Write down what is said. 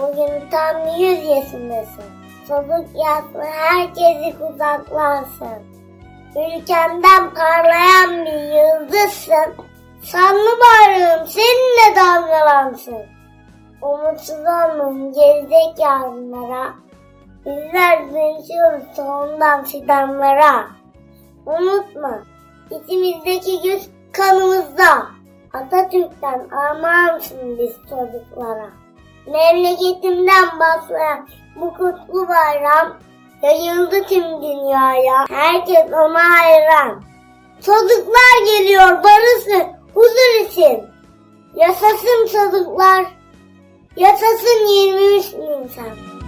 Bugün tam yüz yaşındasın. Çocuk yaşlı herkesi kucaklarsın. Ülkemden parlayan bir yıldızsın. Sanlı bayrağım seninle dalgalansın. Umutsuz olmayın gelecek yarınlara. Bizler dönüşüyoruz sonundan fidanlara. Unutma, içimizdeki güç kanımızda. Atatürk'ten armağansın biz çocuklara. Memleketimden başlayan bu kutlu bayram yayıldı tüm dünyaya. Herkes ona hayran. Çocuklar geliyor barışın, huzur için. Yaşasın çocuklar, yaşasın 23 Nisan.